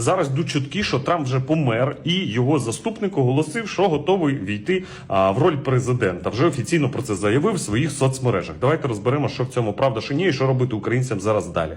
Зараз йдуть чутки, що Трамп вже помер, і його заступник оголосив, що готовий війти а, в роль президента. Вже офіційно про це заявив в своїх соцмережах. Давайте розберемо, що в цьому правда, що ні, і що робити українцям зараз далі.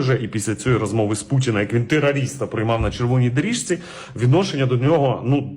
же. І після цієї розмови з Путіна, як він терориста приймав на червоній доріжці, відношення до нього ну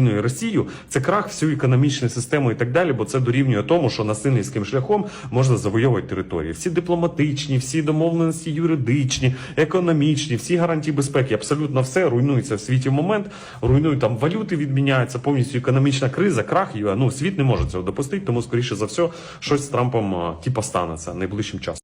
і Росією, це крах всю економічну систему і так далі, бо це дорівнює тому, що насильницьким шляхом можна завойовувати території. Всі дипломатичні, всі домовленості юридичні, економічні, всі гарантії безпеки, абсолютно все руйнується в світі в момент. Руйнують там валюти, відміняються повністю економічна криза, крах. І, Ну світ не може цього допустити, тому скоріше за все щось з Трампом типа станеться найближчим часом.